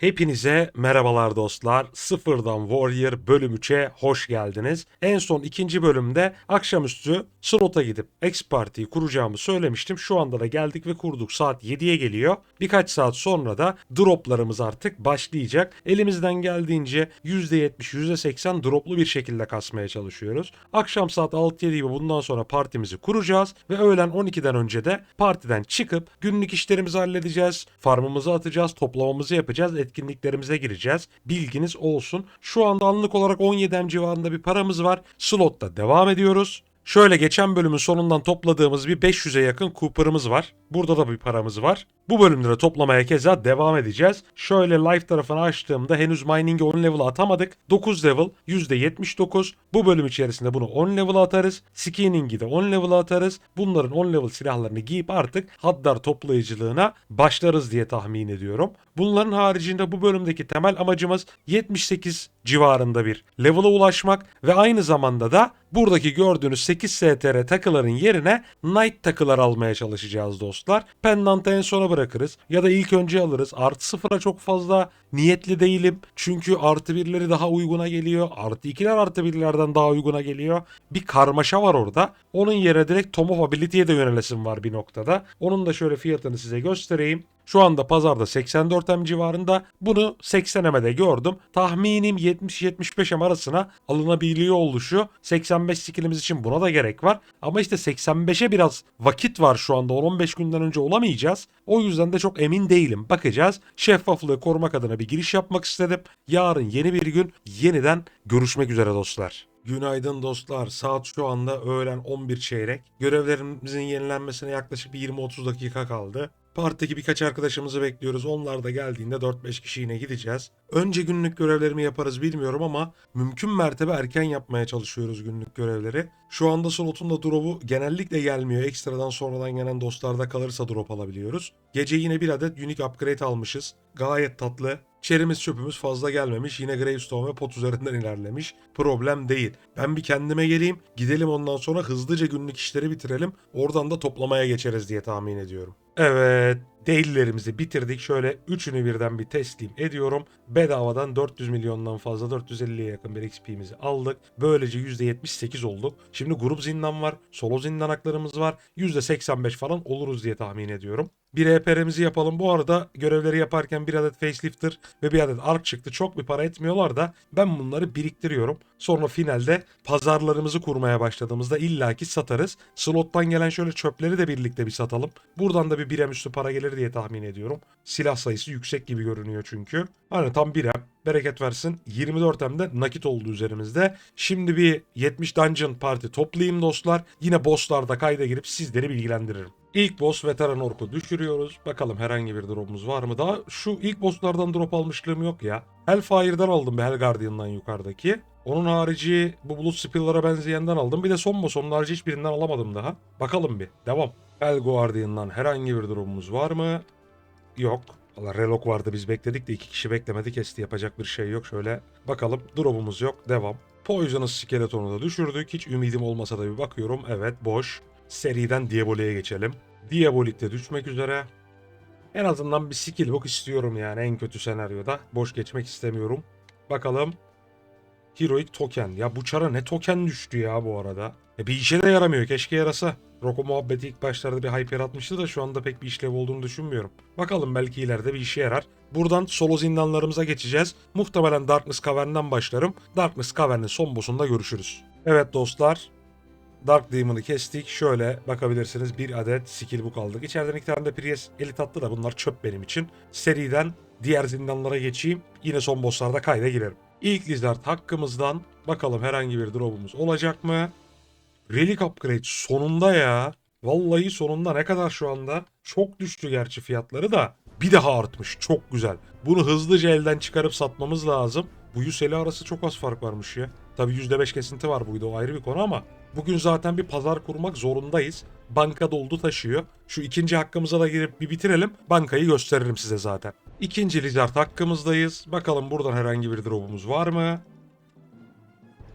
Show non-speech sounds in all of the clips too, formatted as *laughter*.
Hepinize merhabalar dostlar. Sıfırdan Warrior bölüm 3'e hoş geldiniz. En son ikinci bölümde akşamüstü slota gidip X Party'yi kuracağımı söylemiştim. Şu anda da geldik ve kurduk. Saat 7'ye geliyor. Birkaç saat sonra da droplarımız artık başlayacak. Elimizden geldiğince %70, %80 droplu bir şekilde kasmaya çalışıyoruz. Akşam saat 6-7 gibi bundan sonra partimizi kuracağız ve öğlen 12'den önce de partiden çıkıp günlük işlerimizi halledeceğiz. Farmımızı atacağız, toplamamızı yapacağız, etkinliklerimize gireceğiz. Bilginiz olsun. Şu anda anlık olarak 17 M civarında bir paramız var. Slotta devam ediyoruz. Şöyle geçen bölümün sonundan topladığımız bir 500'e yakın Cooper'ımız var. Burada da bir paramız var. Bu bölümde toplamaya keza devam edeceğiz. Şöyle live tarafını açtığımda henüz mining'i 10 level atamadık. 9 level %79. Bu bölüm içerisinde bunu 10 level atarız. Skinning'i de 10 level atarız. Bunların 10 level silahlarını giyip artık haddar toplayıcılığına başlarız diye tahmin ediyorum. Bunların haricinde bu bölümdeki temel amacımız 78 civarında bir level'a ulaşmak ve aynı zamanda da buradaki gördüğünüz 8 STR takıların yerine Knight takılar almaya çalışacağız dostlar. Pendant'ı en sona bırakırız ya da ilk önce alırız. Artı sıfıra çok fazla niyetli değilim. Çünkü artı birleri daha uyguna geliyor. Artı ikiler artı birlerden daha uyguna geliyor. Bir karmaşa var orada. Onun yerine direkt Tom of Ability'ye de yönelesim var bir noktada. Onun da şöyle fiyatını size göstereyim. Şu anda pazarda 84 M civarında. Bunu 80 M'de gördüm. Tahminim 70-75 M arasına alınabiliyor oluşu. 85 skillimiz için buna da gerek var. Ama işte 85'e biraz vakit var şu anda. 10-15 günden önce olamayacağız. O yüzden de çok emin değilim. Bakacağız. Şeffaflığı korumak adına bir giriş yapmak istedim. Yarın yeni bir gün yeniden görüşmek üzere dostlar. Günaydın dostlar. Saat şu anda öğlen 11 çeyrek. Görevlerimizin yenilenmesine yaklaşık bir 20-30 dakika kaldı. Parktaki birkaç arkadaşımızı bekliyoruz. Onlar da geldiğinde 4-5 kişi yine gideceğiz. Önce günlük görevlerimi yaparız bilmiyorum ama mümkün mertebe erken yapmaya çalışıyoruz günlük görevleri. Şu anda slotun da drop'u genellikle gelmiyor. Ekstradan sonradan gelen dostlarda kalırsa drop alabiliyoruz. Gece yine bir adet unique upgrade almışız. Gayet tatlı. Çerimiz çöpümüz fazla gelmemiş. Yine Gravestone ve pot üzerinden *laughs* ilerlemiş. Problem değil. Ben bir kendime geleyim. Gidelim ondan sonra hızlıca günlük işleri bitirelim. Oradan da toplamaya geçeriz diye tahmin ediyorum. Evet. Daily'lerimizi bitirdik. Şöyle üçünü birden bir teslim ediyorum. Bedavadan 400 milyondan fazla 450'ye yakın bir XP'mizi aldık. Böylece %78 olduk. Şimdi grup zindan var. Solo zindan haklarımız var. %85 falan oluruz diye tahmin ediyorum. Bir EPR'mizi yapalım. Bu arada görevleri yaparken bir adet facelifter ve bir adet ark çıktı. Çok bir para etmiyorlar da ben bunları biriktiriyorum. Sonra finalde pazarlarımızı kurmaya başladığımızda illaki satarız. Slottan gelen şöyle çöpleri de birlikte bir satalım. Buradan da bir birem üstü para gelir diye tahmin ediyorum. Silah sayısı yüksek gibi görünüyor çünkü. Hani tam birem. Bereket versin. 24 hem de nakit oldu üzerimizde. Şimdi bir 70 Dungeon Parti toplayayım dostlar. Yine bosslarda kayda girip sizleri bilgilendiririm. İlk boss Veteran Ork'u düşürüyoruz. Bakalım herhangi bir drop'umuz var mı? Daha şu ilk bosslardan drop almışlığım yok ya. Hellfire'dan aldım bir Hell Guardian'dan yukarıdaki. Onun harici bu Blood Spill'lara benzeyenden aldım. Bir de son boss onun harici hiçbirinden alamadım daha. Bakalım bir. Devam. Hell Guardian'dan herhangi bir drop'umuz var mı? Yok. Valla relok vardı biz bekledik de iki kişi beklemedi kesti yapacak bir şey yok. Şöyle bakalım drop'umuz yok. Devam. Poisonous Skeleton'u da düşürdük. Hiç ümidim olmasa da bir bakıyorum. Evet boş. Seriden Diabolik'e geçelim. Diabolik de düşmek üzere. En azından bir skill book istiyorum yani en kötü senaryoda. Boş geçmek istemiyorum. Bakalım. Heroic token. Ya bu çara ne token düştü ya bu arada. E bir işe de yaramıyor. Keşke yarasa. Roko muhabbeti ilk başlarda bir hype yaratmıştı da şu anda pek bir işlev olduğunu düşünmüyorum. Bakalım belki ileride bir işe yarar. Buradan solo zindanlarımıza geçeceğiz. Muhtemelen Darkness Cavern'den başlarım. Darkness Cavern'in son boss'unda görüşürüz. Evet dostlar. Dark Demon'ı kestik. Şöyle bakabilirsiniz bir adet skill book aldık. İçeriden iki tane de Prius elit attı da bunlar çöp benim için. Seriden diğer zindanlara geçeyim. Yine son bosslarda kayda girerim. İlk Lizard hakkımızdan bakalım herhangi bir drop'umuz olacak mı? Relic Upgrade sonunda ya. Vallahi sonunda ne kadar şu anda? Çok düştü gerçi fiyatları da. Bir daha artmış. Çok güzel. Bunu hızlıca elden çıkarıp satmamız lazım. Bu 150 arası çok az fark varmış ya. Tabii %5 kesinti var buydu o ayrı bir konu ama bugün zaten bir pazar kurmak zorundayız. Banka doldu taşıyor. Şu ikinci hakkımıza da girip bir bitirelim. Bankayı gösteririm size zaten. İkinci Lizard hakkımızdayız. Bakalım buradan herhangi bir drop'umuz var mı?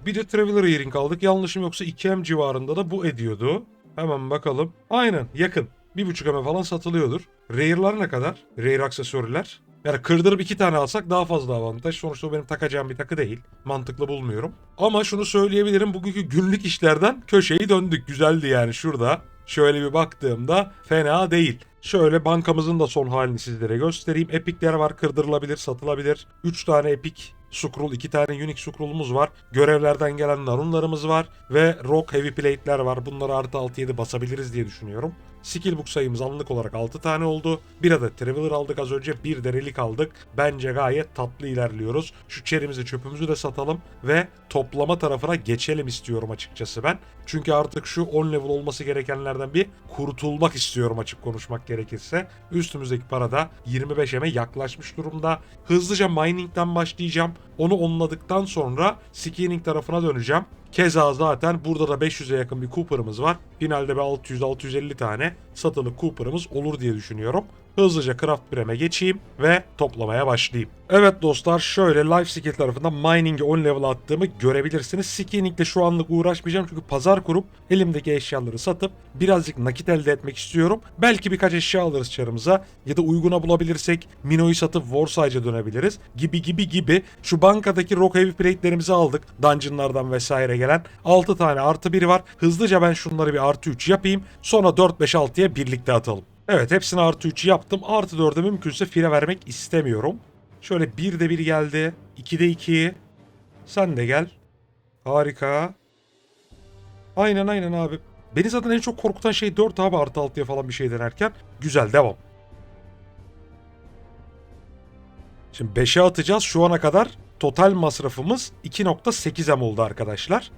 Bir de Traveler Earring aldık. Yanlışım yoksa 2M civarında da bu ediyordu. Hemen bakalım. Aynen yakın. 1.5 M falan satılıyordur. Rare'lar ne kadar? Rare aksesuarlar. Yani kırdırıp iki tane alsak daha fazla avantaj. Sonuçta o benim takacağım bir takı değil. Mantıklı bulmuyorum. Ama şunu söyleyebilirim. Bugünkü günlük işlerden köşeyi döndük. Güzeldi yani şurada. Şöyle bir baktığımda fena değil. Şöyle bankamızın da son halini sizlere göstereyim. Epikler var kırdırılabilir, satılabilir. 3 tane epik Scroll, 2 tane Unique Scroll'umuz var. Görevlerden gelen narunlarımız var. Ve Rock Heavy Plate'ler var. Bunları artı 6-7 basabiliriz diye düşünüyorum. Skill sayımız anlık olarak 6 tane oldu. Bir adet Traveler aldık az önce. Bir de Relic aldık. Bence gayet tatlı ilerliyoruz. Şu çerimizi çöpümüzü de satalım. Ve toplama tarafına geçelim istiyorum açıkçası ben. Çünkü artık şu 10 level olması gerekenlerden bir kurtulmak istiyorum açık konuşmak gerekirse. Üstümüzdeki para da 25M'e yaklaşmış durumda. Hızlıca mining'den başlayacağım. Onu onladıktan sonra skinning tarafına döneceğim. Keza zaten burada da 500'e yakın bir Cooper'ımız var. Finalde bir 600-650 tane satılı Cooper'ımız olur diye düşünüyorum. Hızlıca Craft Prem'e geçeyim ve toplamaya başlayayım. Evet dostlar şöyle Life Skill tarafında Mining'e 10 level attığımı görebilirsiniz. Skinning'le şu anlık uğraşmayacağım çünkü pazar kurup elimdeki eşyaları satıp birazcık nakit elde etmek istiyorum. Belki birkaç eşya alırız çarımıza ya da uyguna bulabilirsek Mino'yu satıp Warside'a dönebiliriz gibi gibi gibi. Şu bankadaki Rock Heavy Plate'lerimizi aldık. Dungeon'lardan vesaire gelen 6 tane artı biri var. Hızlıca ben şunları bir artı 3 yapayım. Sonra 4-5-6'ya birlikte atalım. Evet hepsini artı 3 yaptım. Artı 4'e mümkünse fire vermek istemiyorum. Şöyle 1 de 1 geldi. 2 de 2. Sen de gel. Harika. Aynen aynen abi. Beni zaten en çok korkutan şey 4 abi artı 6'ya falan bir şey denerken. Güzel devam. Şimdi 5'e atacağız. Şu ana kadar total masrafımız 2.8M oldu arkadaşlar.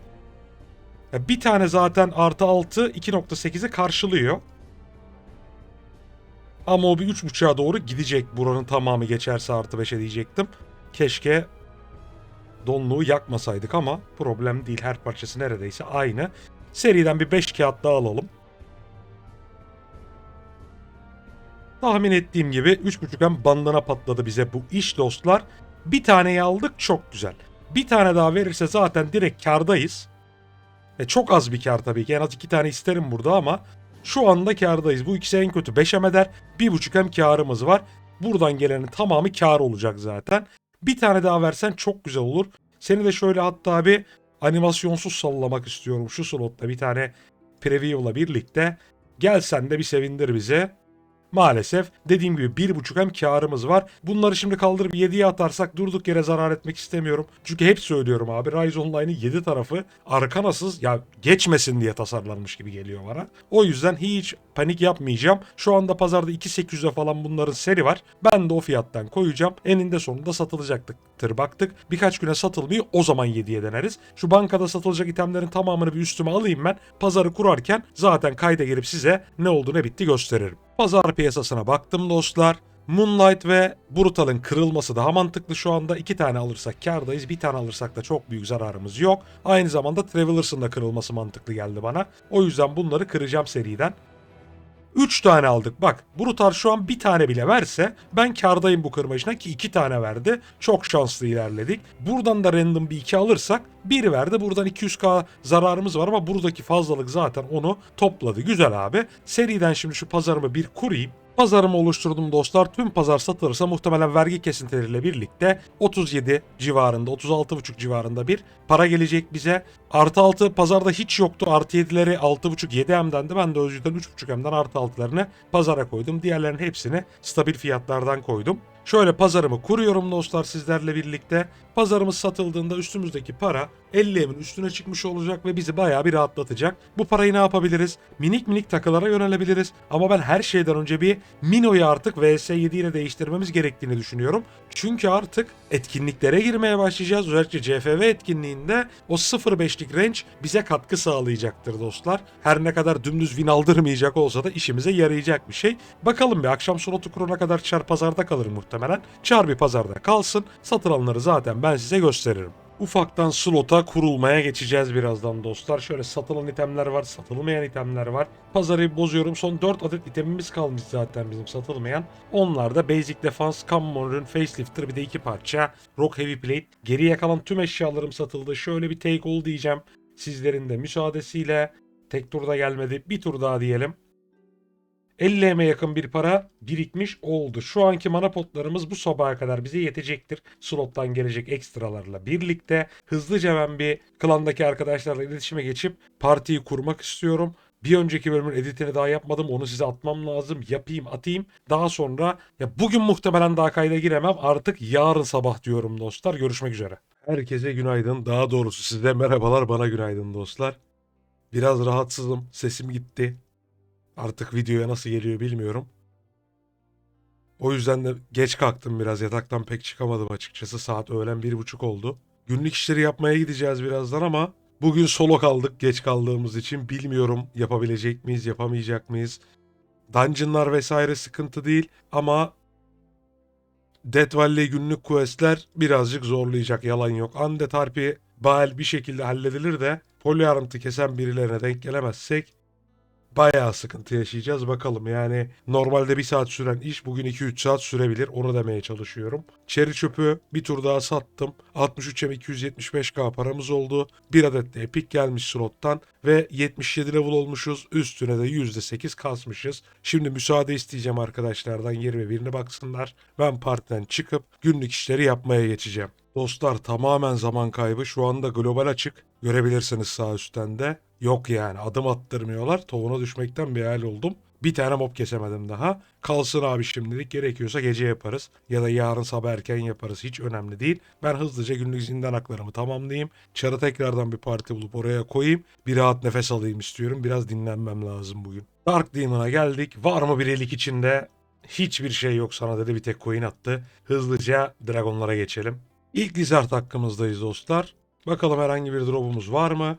Bir tane zaten artı 6 2.8'i karşılıyor. Ama o bir 3.5'a doğru gidecek. Buranın tamamı geçerse artı 5'e diyecektim. Keşke donluğu yakmasaydık ama problem değil. Her parçası neredeyse aynı. Seriden bir 5 kağıt daha alalım. Tahmin ettiğim gibi 3.5M bandına patladı bize bu iş dostlar. Bir taneyi aldık çok güzel. Bir tane daha verirse zaten direkt kardayız. E çok az bir kar tabii ki. En az iki tane isterim burada ama şu anda kardayız. Bu ikisi en kötü 5'em eder. 1.5M karımız var. Buradan gelenin tamamı kar olacak zaten. Bir tane daha versen çok güzel olur. Seni de şöyle hatta bir animasyonsuz sallamak istiyorum şu slotta bir tane preview'la birlikte. Gelsen de bir sevindir bize. Maalesef dediğim gibi bir buçuk hem karımız var. Bunları şimdi kaldırıp 7'ye atarsak durduk yere zarar etmek istemiyorum. Çünkü hep söylüyorum abi Rise Online'ın 7 tarafı arkanasız ya geçmesin diye tasarlanmış gibi geliyor bana. O yüzden hiç panik yapmayacağım. Şu anda pazarda 2.800'e falan bunların seri var. Ben de o fiyattan koyacağım. Eninde sonunda satılacaktır baktık. Birkaç güne satılmıyor o zaman 7'ye deneriz. Şu bankada satılacak itemlerin tamamını bir üstüme alayım ben. Pazarı kurarken zaten kayda gelip size ne oldu ne bitti gösteririm. Pazar piyasasına baktım dostlar. Moonlight ve Brutal'ın kırılması daha mantıklı şu anda. iki tane alırsak kardayız. Bir tane alırsak da çok büyük zararımız yok. Aynı zamanda Travelers'ın da kırılması mantıklı geldi bana. O yüzden bunları kıracağım seriden. 3 tane aldık. Bak Brutal şu an bir tane bile verse ben kardayım bu kırma işine ki 2 tane verdi. Çok şanslı ilerledik. Buradan da random bir 2 alırsak 1 verdi. Buradan 200k zararımız var ama buradaki fazlalık zaten onu topladı. Güzel abi. Seriden şimdi şu pazarımı bir kurayım. Pazarımı oluşturdum dostlar. Tüm pazar satılırsa muhtemelen vergi kesintileriyle birlikte 37 civarında, 36,5 civarında bir para gelecek bize. Artı 6 pazarda hiç yoktu. Artı 7'leri 6,5 7M'dendi. Ben de o yüzden 3,5M'den artı 6'larını pazara koydum. Diğerlerinin hepsini stabil fiyatlardan koydum. Şöyle pazarımı kuruyorum dostlar sizlerle birlikte. Pazarımız satıldığında üstümüzdeki para 50'min üstüne çıkmış olacak ve bizi bayağı bir rahatlatacak. Bu parayı ne yapabiliriz? Minik minik takılara yönelebiliriz. Ama ben her şeyden önce bir Mino'yu artık VS7 ile değiştirmemiz gerektiğini düşünüyorum. Çünkü artık etkinliklere girmeye başlayacağız. Özellikle CFV etkinliğinde o 0.5'lik range bize katkı sağlayacaktır dostlar. Her ne kadar dümdüz win aldırmayacak olsa da işimize yarayacak bir şey. Bakalım bir akşam slotu kuruna kadar çar pazarda kalır muhtemelen. Çar bir pazarda kalsın. Satılanları zaten ben size gösteririm. Ufaktan slota kurulmaya geçeceğiz birazdan dostlar. Şöyle satılan itemler var, satılmayan itemler var. Pazarı bozuyorum. Son 4 adet itemimiz kalmış zaten bizim satılmayan. Onlar da Basic Defense, Common Rune, Facelifter bir de iki parça. Rock Heavy Plate. Geriye kalan tüm eşyalarım satıldı. Şöyle bir take all diyeceğim. Sizlerin de müsaadesiyle. Tek turda gelmedi. Bir tur daha diyelim. 50 yakın bir para birikmiş oldu. Şu anki mana potlarımız bu sabaha kadar bize yetecektir. Slottan gelecek ekstralarla birlikte. Hızlıca ben bir klandaki arkadaşlarla iletişime geçip partiyi kurmak istiyorum. Bir önceki bölümün editini daha yapmadım. Onu size atmam lazım. Yapayım, atayım. Daha sonra ya bugün muhtemelen daha kayda giremem. Artık yarın sabah diyorum dostlar. Görüşmek üzere. Herkese günaydın. Daha doğrusu size merhabalar. Bana günaydın dostlar. Biraz rahatsızım. Sesim gitti. Artık videoya nasıl geliyor bilmiyorum. O yüzden de geç kalktım biraz. Yataktan pek çıkamadım açıkçası. Saat öğlen bir buçuk oldu. Günlük işleri yapmaya gideceğiz birazdan ama bugün solo kaldık geç kaldığımız için. Bilmiyorum yapabilecek miyiz, yapamayacak mıyız? Dungeonlar vesaire sıkıntı değil ama Death Valley günlük questler birazcık zorlayacak yalan yok. Undead Harpy Baal bir şekilde halledilir de Polyarmt'ı kesen birilerine denk gelemezsek bayağı sıkıntı yaşayacağız bakalım. Yani normalde bir saat süren iş bugün 2-3 saat sürebilir. Onu demeye çalışıyorum. Çeri çöpü bir tur daha sattım. 63'e 275k paramız oldu. Bir adet de epic gelmiş slottan ve 77 level olmuşuz. Üstüne de %8 kasmışız. Şimdi müsaade isteyeceğim arkadaşlardan yerime birini baksınlar. Ben partiden çıkıp günlük işleri yapmaya geçeceğim. Dostlar tamamen zaman kaybı. Şu anda global açık. Görebilirsiniz sağ üstten de. Yok yani adım attırmıyorlar. Tohuna düşmekten bir hal oldum. Bir tane mob kesemedim daha. Kalsın abi şimdilik gerekiyorsa gece yaparız. Ya da yarın sabah erken yaparız. Hiç önemli değil. Ben hızlıca günlük zindan haklarımı tamamlayayım. Çarı tekrardan bir parti bulup oraya koyayım. Bir rahat nefes alayım istiyorum. Biraz dinlenmem lazım bugün. Dark Demon'a geldik. Var mı bir elik içinde? Hiçbir şey yok sana dedi bir tek coin attı. Hızlıca dragonlara geçelim. İlk Lizard hakkımızdayız dostlar. Bakalım herhangi bir drop'umuz var mı?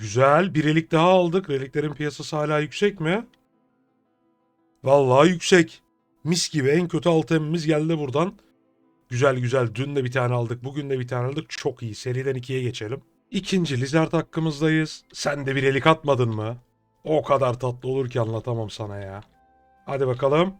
Güzel. Bir relik daha aldık. Reliklerin piyasası hala yüksek mi? Vallahi yüksek. Mis gibi en kötü altı geldi buradan. Güzel güzel. Dün de bir tane aldık. Bugün de bir tane aldık. Çok iyi. Seriden ikiye geçelim. İkinci Lizard hakkımızdayız. Sen de bir relik atmadın mı? O kadar tatlı olur ki anlatamam sana ya. Hadi bakalım.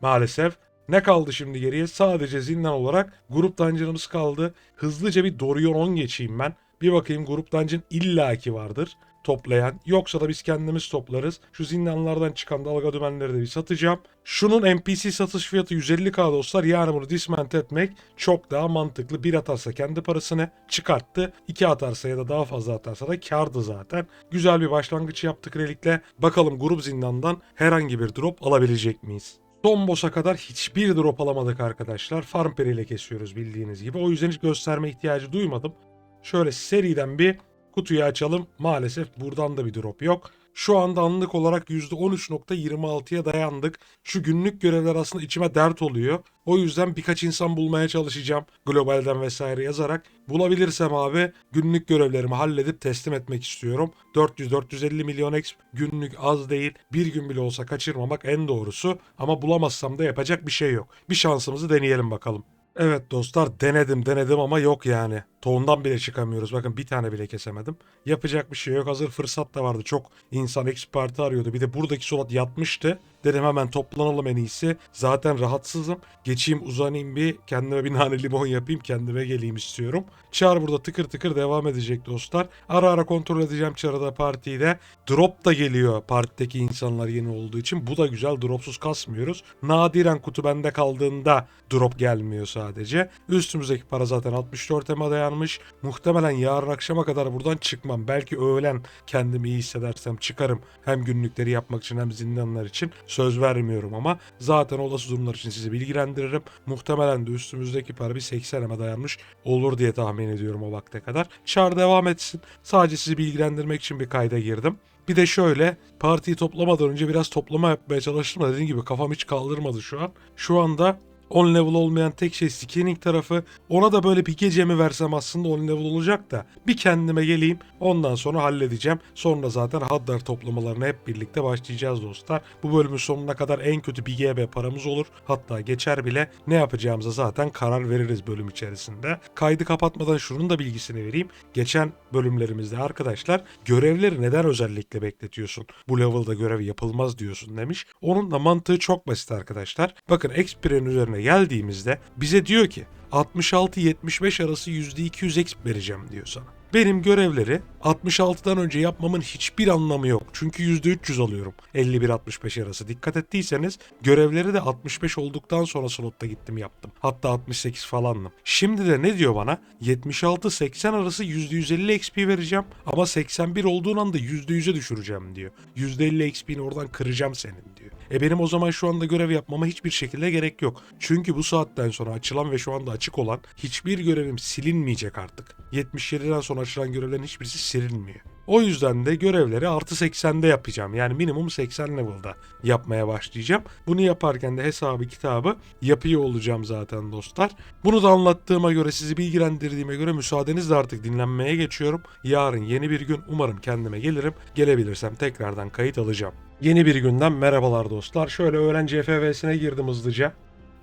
Maalesef. Ne kaldı şimdi geriye? Sadece zindan olarak grup dungeon'ımız kaldı. Hızlıca bir Dorion 10 geçeyim ben. Bir bakayım grup dungeon illaki vardır toplayan. Yoksa da biz kendimiz toplarız. Şu zindanlardan çıkan dalga dümenleri de bir satacağım. Şunun NPC satış fiyatı 150k dostlar. Yani bunu disment etmek çok daha mantıklı. Bir atarsa kendi parasını çıkarttı. İki atarsa ya da daha fazla atarsa da kardı zaten. Güzel bir başlangıç yaptık relikle. Bakalım grup zindandan herhangi bir drop alabilecek miyiz? Son boss'a kadar hiçbir drop alamadık arkadaşlar. Farm peri ile kesiyoruz bildiğiniz gibi. O yüzden hiç gösterme ihtiyacı duymadım. Şöyle seriden bir kutuyu açalım. Maalesef buradan da bir drop yok. Şu anda anlık olarak %13.26'ya dayandık. Şu günlük görevler aslında içime dert oluyor. O yüzden birkaç insan bulmaya çalışacağım. Globalden vesaire yazarak. Bulabilirsem abi günlük görevlerimi halledip teslim etmek istiyorum. 400-450 milyon X günlük az değil. Bir gün bile olsa kaçırmamak en doğrusu. Ama bulamazsam da yapacak bir şey yok. Bir şansımızı deneyelim bakalım. Evet dostlar denedim denedim ama yok yani. Tohumdan bile çıkamıyoruz. Bakın bir tane bile kesemedim. Yapacak bir şey yok. Hazır fırsat da vardı. Çok insan eksperti arıyordu. Bir de buradaki solat yatmıştı. Dedim hemen toplanalım en iyisi. Zaten rahatsızım. Geçeyim uzanayım bir kendime bir *laughs* nane limon yapayım. Kendime geleyim istiyorum. Çar burada tıkır tıkır devam edecek dostlar. Ara ara kontrol edeceğim Çar'da partiyi de. Drop da geliyor partideki insanlar yeni olduğu için. Bu da güzel. Dropsuz kasmıyoruz. Nadiren kutu bende kaldığında drop gelmiyor sadece. Üstümüzdeki para zaten 64 ema dayanmış. Muhtemelen yarın akşama kadar buradan çıkmam. Belki öğlen kendimi iyi hissedersem çıkarım. Hem günlükleri yapmak için hem zindanlar için. Söz vermiyorum ama zaten olası durumlar için sizi bilgilendiririm. Muhtemelen de üstümüzdeki para bir 80 eme dayanmış olur diye tahmin ediyorum o vakte kadar. Çağrı devam etsin. Sadece sizi bilgilendirmek için bir kayda girdim. Bir de şöyle partiyi toplamadan önce biraz toplama yapmaya çalıştım da dediğim gibi kafam hiç kaldırmadı şu an. Şu anda 10 level olmayan tek şey skinning tarafı. Ona da böyle bir gece mi versem aslında 10 level olacak da bir kendime geleyim ondan sonra halledeceğim. Sonra zaten Haddar toplamalarına hep birlikte başlayacağız dostlar. Bu bölümün sonuna kadar en kötü bir GB paramız olur. Hatta geçer bile ne yapacağımıza zaten karar veririz bölüm içerisinde. Kaydı kapatmadan şunun da bilgisini vereyim. Geçen bölümlerimizde arkadaşlar görevleri neden özellikle bekletiyorsun? Bu level'da görev yapılmaz diyorsun demiş. Onun da mantığı çok basit arkadaşlar. Bakın Xpire'nin üzerine geldiğimizde bize diyor ki 66-75 arası %200 exp vereceğim diyor sana. Benim görevleri 66'dan önce yapmamın hiçbir anlamı yok. Çünkü %300 alıyorum 51-65 arası. Dikkat ettiyseniz görevleri de 65 olduktan sonra slotta gittim yaptım. Hatta 68 falandım. Şimdi de ne diyor bana? 76-80 arası %150 XP vereceğim ama 81 olduğun anda %100'e düşüreceğim diyor. %50 XP'ni oradan kıracağım senin diyor. E benim o zaman şu anda görev yapmama hiçbir şekilde gerek yok. Çünkü bu saatten sonra açılan ve şu anda açık olan hiçbir görevim silinmeyecek artık. 77'den sonra açılan görevlerin hiçbirisi silinmiyor. O yüzden de görevleri artı 80'de yapacağım. Yani minimum 80 level'da yapmaya başlayacağım. Bunu yaparken de hesabı kitabı yapıyor olacağım zaten dostlar. Bunu da anlattığıma göre sizi bilgilendirdiğime göre müsaadenizle artık dinlenmeye geçiyorum. Yarın yeni bir gün umarım kendime gelirim. Gelebilirsem tekrardan kayıt alacağım. Yeni bir günden merhabalar dostlar. Şöyle öğrenci FV'sine girdim hızlıca.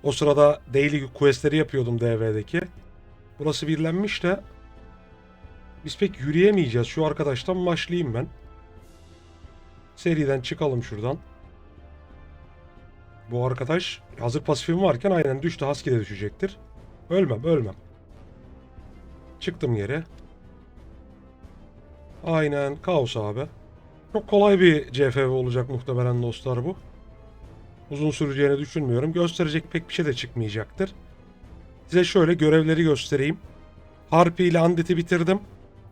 O sırada daily questleri yapıyordum DV'deki. Burası birlenmiş de biz pek yürüyemeyeceğiz. Şu arkadaştan başlayayım ben. Seriden çıkalım şuradan. Bu arkadaş hazır pasifim varken aynen düştü. Husky'de düşecektir. Ölmem ölmem. Çıktım geri. Aynen kaos abi. Çok kolay bir CFV olacak muhtemelen dostlar bu. Uzun süreceğini düşünmüyorum. Gösterecek pek bir şey de çıkmayacaktır. Size şöyle görevleri göstereyim. Harpy ile Andet'i bitirdim.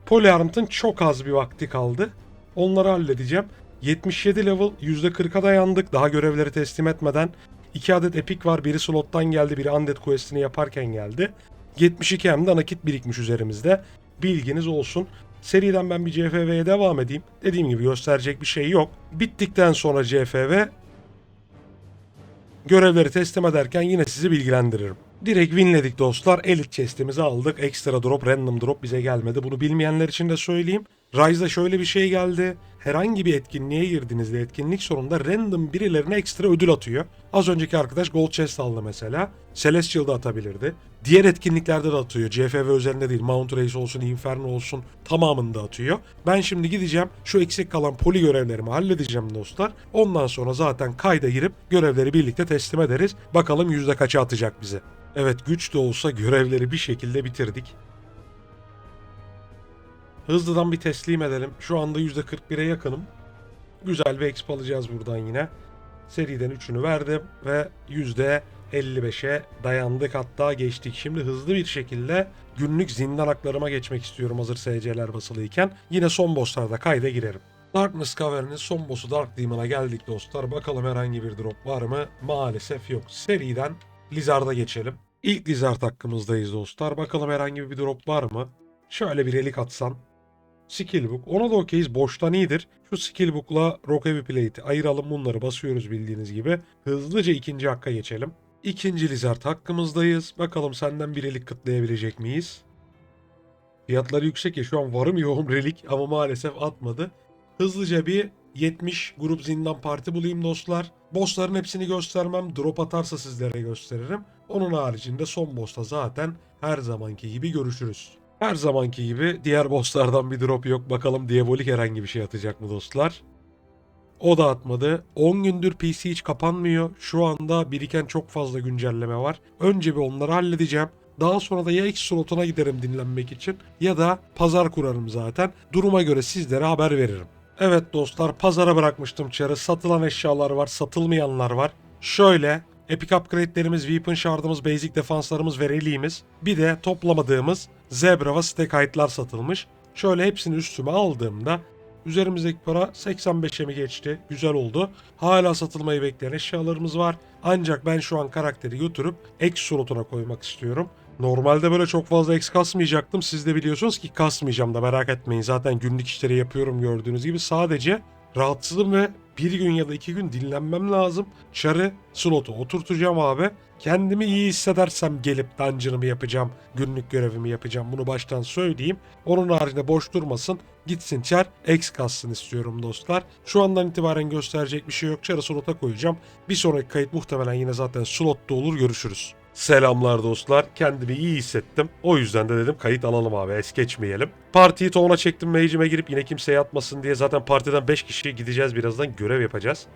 Polyarmt'ın çok az bir vakti kaldı. Onları halledeceğim. 77 level %40'a dayandık daha görevleri teslim etmeden. 2 adet epic var. Biri slottan geldi, biri Undead quest'ini yaparken geldi. 72 hem de nakit birikmiş üzerimizde. Bilginiz olsun. Seriden ben bir CFV'ye devam edeyim. Dediğim gibi gösterecek bir şey yok. Bittikten sonra CFV görevleri teslim ederken yine sizi bilgilendiririm. Direkt winledik dostlar. Elite chest'imizi aldık. Ekstra drop, random drop bize gelmedi. Bunu bilmeyenler için de söyleyeyim. Rise'da şöyle bir şey geldi. Herhangi bir etkinliğe girdiğinizde etkinlik sonunda random birilerine ekstra ödül atıyor. Az önceki arkadaş gold chest aldı mesela. Celestial'da atabilirdi. Diğer etkinliklerde de atıyor. CFV özelinde değil. Mount Race olsun, Inferno olsun tamamında atıyor. Ben şimdi gideceğim. Şu eksik kalan poli görevlerimi halledeceğim dostlar. Ondan sonra zaten kayda girip görevleri birlikte teslim ederiz. Bakalım yüzde kaça atacak bize. Evet güç de olsa görevleri bir şekilde bitirdik. Hızlıdan bir teslim edelim. Şu anda %41'e yakınım. Güzel bir exp alacağız buradan yine. Seriden 3'ünü verdim ve %55'e dayandık hatta geçtik. Şimdi hızlı bir şekilde günlük zindan haklarıma geçmek istiyorum hazır SC'ler basılıyken. Yine son bosslarda kayda girerim. Darkness Cavern'in son boss'u Dark Demon'a geldik dostlar. Bakalım herhangi bir drop var mı? Maalesef yok. Seriden Lizard'a geçelim. İlk Lizard hakkımızdayız dostlar. Bakalım herhangi bir drop var mı? Şöyle bir relik atsan. Skillbook. Ona da okeyiz. Boştan iyidir. Şu Skillbook'la Rock Heavy Plate'i ayıralım. Bunları basıyoruz bildiğiniz gibi. Hızlıca ikinci hakka geçelim. İkinci Lizard hakkımızdayız. Bakalım senden bir relik kıtlayabilecek miyiz? Fiyatları yüksek ya şu an varım yoğum relik ama maalesef atmadı. Hızlıca bir 70 grup zindan parti bulayım dostlar. Bossların hepsini göstermem. Drop atarsa sizlere gösteririm. Onun haricinde son boss'ta zaten her zamanki gibi görüşürüz. Her zamanki gibi diğer bosslardan bir drop yok. Bakalım diabolik herhangi bir şey atacak mı dostlar? O da atmadı. 10 gündür PC hiç kapanmıyor. Şu anda biriken çok fazla güncelleme var. Önce bir onları halledeceğim. Daha sonra da ya X slotuna giderim dinlenmek için ya da pazar kurarım zaten. Duruma göre sizlere haber veririm. Evet dostlar pazara bırakmıştım çarı. Satılan eşyalar var, satılmayanlar var. Şöyle Epic upgrade'lerimiz, weapon shard'ımız, basic defanslarımız ve reliğimiz. Bir de toplamadığımız Zebra ve Stakite'lar satılmış. Şöyle hepsini üstüme aldığımda üzerimizdeki para 85'e mi geçti? Güzel oldu. Hala satılmayı bekleyen eşyalarımız var. Ancak ben şu an karakteri götürüp X slotuna koymak istiyorum. Normalde böyle çok fazla X kasmayacaktım. Siz de biliyorsunuz ki kasmayacağım da merak etmeyin. Zaten günlük işleri yapıyorum gördüğünüz gibi. Sadece rahatsızım ve bir gün ya da iki gün dinlenmem lazım. Çarı slotu oturtacağım abi. Kendimi iyi hissedersem gelip dungeon'ımı yapacağım. Günlük görevimi yapacağım. Bunu baştan söyleyeyim. Onun haricinde boş durmasın. Gitsin çar X kassın istiyorum dostlar. Şu andan itibaren gösterecek bir şey yok. Çarı slota koyacağım. Bir sonraki kayıt muhtemelen yine zaten slotta olur. Görüşürüz. Selamlar dostlar. Kendimi iyi hissettim. O yüzden de dedim kayıt alalım abi. Es geçmeyelim. Partiyi toğuna çektim. Mage'ime girip yine kimseye atmasın diye. Zaten partiden 5 kişi gideceğiz birazdan. Görev yapacağız.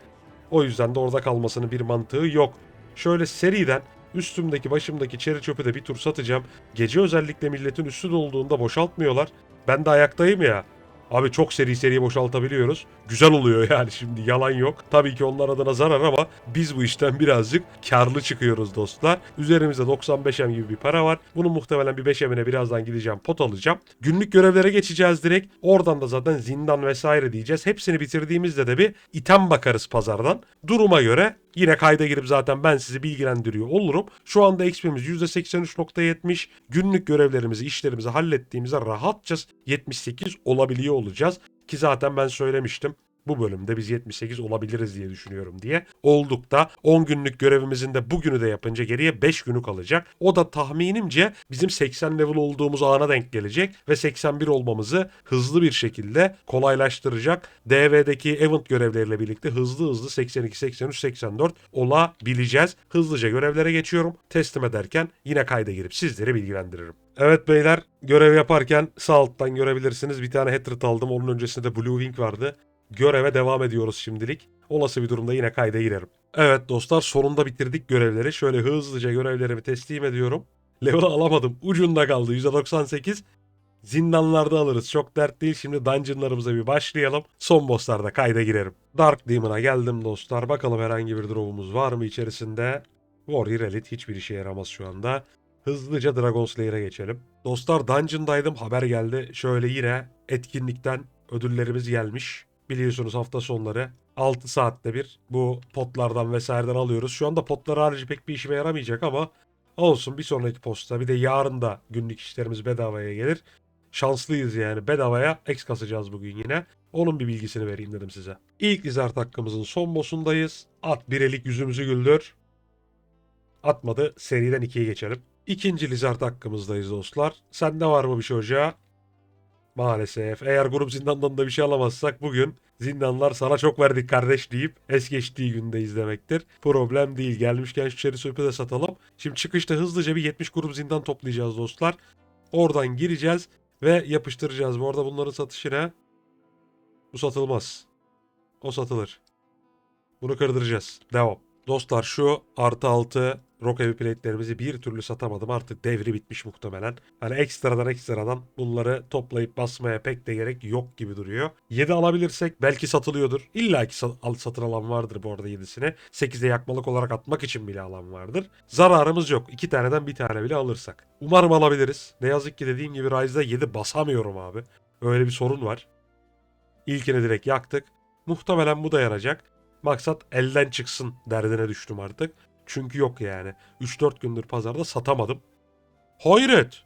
O yüzden de orada kalmasının bir mantığı yok. Şöyle seriden üstümdeki başımdaki çeri çöpü de bir tur satacağım. Gece özellikle milletin üstü dolduğunda boşaltmıyorlar. Ben de ayaktayım ya. Abi çok seri seri boşaltabiliyoruz. Güzel oluyor *laughs* yani şimdi yalan yok. Tabii ki onlar adına zarar ama biz bu işten birazcık karlı çıkıyoruz dostlar. Üzerimizde 95M gibi bir para var. Bunun muhtemelen bir 5M'ine birazdan gideceğim pot alacağım. Günlük görevlere geçeceğiz direkt. Oradan da zaten zindan vesaire diyeceğiz. Hepsini bitirdiğimizde de bir item bakarız pazardan. Duruma göre Yine kayda girip zaten ben sizi bilgilendiriyor olurum. Şu anda XP'miz %83.70. Günlük görevlerimizi, işlerimizi hallettiğimizde rahatça 78 olabiliyor olacağız. Ki zaten ben söylemiştim. Bu bölümde biz 78 olabiliriz diye düşünüyorum diye. Olduk da 10 günlük görevimizin de bugünü de yapınca geriye 5 günü kalacak. O da tahminimce bizim 80 level olduğumuz ana denk gelecek ve 81 olmamızı hızlı bir şekilde kolaylaştıracak. DV'deki event görevleriyle birlikte hızlı hızlı 82, 83, 84 olabileceğiz. Hızlıca görevlere geçiyorum. Teslim ederken yine kayda girip sizleri bilgilendiririm. Evet beyler görev yaparken sağ alttan görebilirsiniz. Bir tane Hatred aldım. Onun öncesinde Blue Wing vardı. Göreve devam ediyoruz şimdilik. Olası bir durumda yine kayda girerim. Evet dostlar sonunda bitirdik görevleri. Şöyle hızlıca görevlerimi teslim ediyorum. Level alamadım. Ucunda kaldı. %98. Zindanlarda alırız. Çok dert değil. Şimdi dungeonlarımıza bir başlayalım. Son bosslarda kayda girerim. Dark Demon'a geldim dostlar. Bakalım herhangi bir drop'umuz var mı içerisinde? Warrior Elite hiçbir işe yaramaz şu anda. Hızlıca Dragon Slayer'e geçelim. Dostlar Dungeon'daydım haber geldi. Şöyle yine etkinlikten ödüllerimiz gelmiş. Biliyorsunuz hafta sonları 6 saatte bir bu potlardan vesaireden alıyoruz. Şu anda potlar harici pek bir işime yaramayacak ama olsun bir sonraki posta. Bir de yarın da günlük işlerimiz bedavaya gelir. Şanslıyız yani bedavaya X kasacağız bugün yine. Onun bir bilgisini vereyim dedim size. İlk Lizard hakkımızın son boss'undayız. At bir elik yüzümüzü güldür. Atmadı. Seriden ikiye geçelim. İkinci Lizard hakkımızdayız dostlar. Sende var mı bir şey hoca? Maalesef. Eğer grup zindandan da bir şey alamazsak bugün zindanlar sana çok verdik kardeş deyip es geçtiği gündeyiz demektir. Problem değil. Gelmişken şu çeri de satalım. Şimdi çıkışta hızlıca bir 70 grup zindan toplayacağız dostlar. Oradan gireceğiz ve yapıştıracağız. Bu arada bunların satışı ne? Bu satılmaz. O satılır. Bunu kırdıracağız. Devam. Dostlar şu artı altı Rock Heavy Plate'lerimizi bir türlü satamadım. Artık devri bitmiş muhtemelen. Hani ekstradan ekstradan bunları toplayıp basmaya pek de gerek yok gibi duruyor. 7 alabilirsek belki satılıyordur. İlla ki al- satın alan vardır bu arada 7'sini. 8'de yakmalık olarak atmak için bile alan vardır. Zararımız yok. 2 taneden bir tane bile alırsak. Umarım alabiliriz. Ne yazık ki dediğim gibi Rise'da 7 basamıyorum abi. Öyle bir sorun var. İlkini direkt yaktık. Muhtemelen bu da yarayacak. Maksat elden çıksın derdine düştüm artık. Çünkü yok yani. 3-4 gündür pazarda satamadım. Hayret.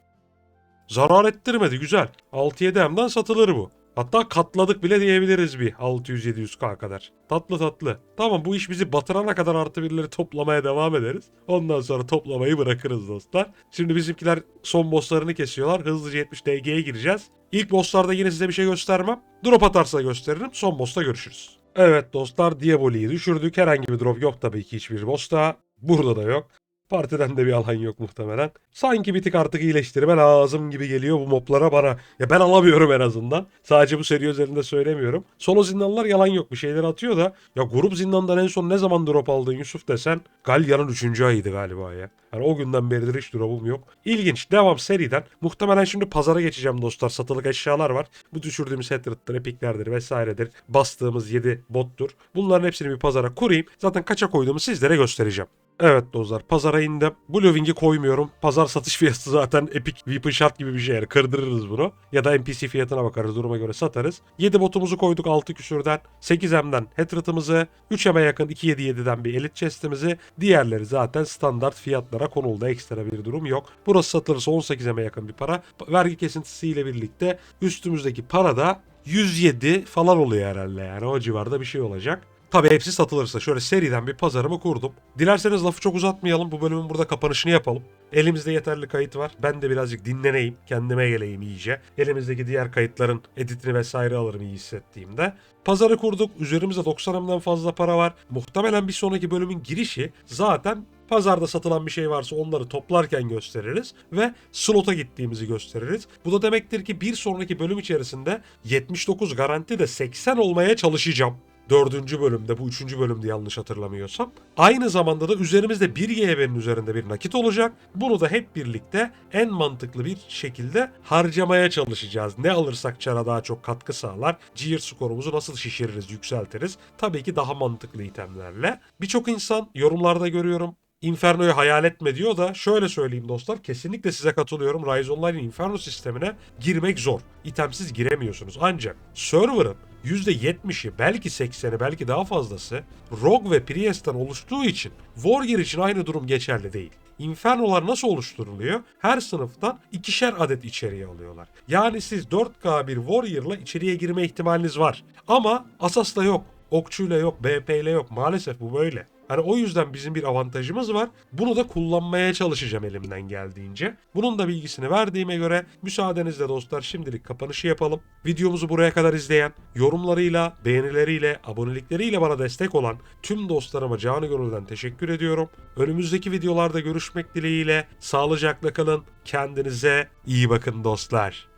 Zarar ettirmedi güzel. 6-7 M'den satılır bu. Hatta katladık bile diyebiliriz bir 600-700K kadar. Tatlı tatlı. Tamam bu iş bizi batırana kadar artı birileri toplamaya devam ederiz. Ondan sonra toplamayı bırakırız dostlar. Şimdi bizimkiler son bosslarını kesiyorlar. Hızlıca 70 DG'ye gireceğiz. İlk bosslarda yine size bir şey göstermem. Drop atarsa gösteririm. Son boss'ta görüşürüz. Evet dostlar Diaboli'yi düşürdük. Herhangi bir drop yok tabii ki hiçbir boss'ta. Burada da yok. Partiden de bir alan yok muhtemelen. Sanki bir tık artık iyileştirme lazım gibi geliyor bu moblara bana. Ya ben alamıyorum en azından. Sadece bu seri üzerinde söylemiyorum. Solo zindanlar yalan yok bir şeyler atıyor da. Ya grup zindandan en son ne zaman drop aldın Yusuf desen. Galya'nın 3. ayıydı galiba ya. Yani o günden beridir hiç drop'um yok. İlginç. Devam seriden. Muhtemelen şimdi pazara geçeceğim dostlar. Satılık eşyalar var. Bu düşürdüğümüz Hatred'dir, epiklerdir vesairedir. Bastığımız 7 bottur. Bunların hepsini bir pazara kurayım. Zaten kaça koyduğumu sizlere göstereceğim. Evet dostlar pazara indim. Blue Wing'i koymuyorum. Pazar satış fiyatı zaten Epic Weapon Shard gibi bir şey yani kırdırırız bunu. Ya da NPC fiyatına bakarız duruma göre satarız. 7 botumuzu koyduk 6 küsürden. 8M'den Hatred'ımızı. 3M'e yakın 277'den bir Elite Chest'imizi. Diğerleri zaten standart fiyatlara konuldu. Ekstra bir durum yok. Burası satılırsa 18M'e yakın bir para. Vergi kesintisiyle birlikte üstümüzdeki para da 107 falan oluyor herhalde yani o civarda bir şey olacak. Tabii hepsi satılırsa şöyle seriden bir pazarımı kurdum. Dilerseniz lafı çok uzatmayalım. Bu bölümün burada kapanışını yapalım. Elimizde yeterli kayıt var. Ben de birazcık dinleneyim. Kendime geleyim iyice. Elimizdeki diğer kayıtların editini vesaire alırım iyi hissettiğimde. Pazarı kurduk. Üzerimizde 90'ımdan fazla para var. Muhtemelen bir sonraki bölümün girişi zaten Pazarda satılan bir şey varsa onları toplarken gösteririz ve slota gittiğimizi gösteririz. Bu da demektir ki bir sonraki bölüm içerisinde 79 garanti de 80 olmaya çalışacağım. Dördüncü bölümde bu üçüncü bölümde yanlış hatırlamıyorsam. Aynı zamanda da üzerimizde 1 YB'nin üzerinde bir nakit olacak. Bunu da hep birlikte en mantıklı bir şekilde harcamaya çalışacağız. Ne alırsak çara daha çok katkı sağlar. Gear skorumuzu nasıl şişiririz, yükseltiriz. Tabii ki daha mantıklı itemlerle. Birçok insan yorumlarda görüyorum Inferno'yu hayal etme diyor da şöyle söyleyeyim dostlar kesinlikle size katılıyorum. Rise Online'in Inferno sistemine girmek zor. İtemsiz giremiyorsunuz. Ancak server'ın %70'i belki 80'i belki daha fazlası Rogue ve Priest'ten oluştuğu için Wargear için aynı durum geçerli değil. Inferno'lar nasıl oluşturuluyor? Her sınıftan ikişer adet içeriye alıyorlar. Yani siz 4K bir Warrior'la içeriye girme ihtimaliniz var. Ama Asas'ta yok. Okçuyla yok, BP ile yok. Maalesef bu böyle. Hani o yüzden bizim bir avantajımız var. Bunu da kullanmaya çalışacağım elimden geldiğince. Bunun da bilgisini verdiğime göre müsaadenizle dostlar şimdilik kapanışı yapalım. Videomuzu buraya kadar izleyen, yorumlarıyla, beğenileriyle, abonelikleriyle bana destek olan tüm dostlarıma canı gönülden teşekkür ediyorum. Önümüzdeki videolarda görüşmek dileğiyle sağlıcakla kalın. Kendinize iyi bakın dostlar.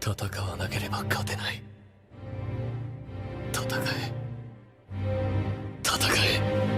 戦わなければ勝てない戦え 戦え。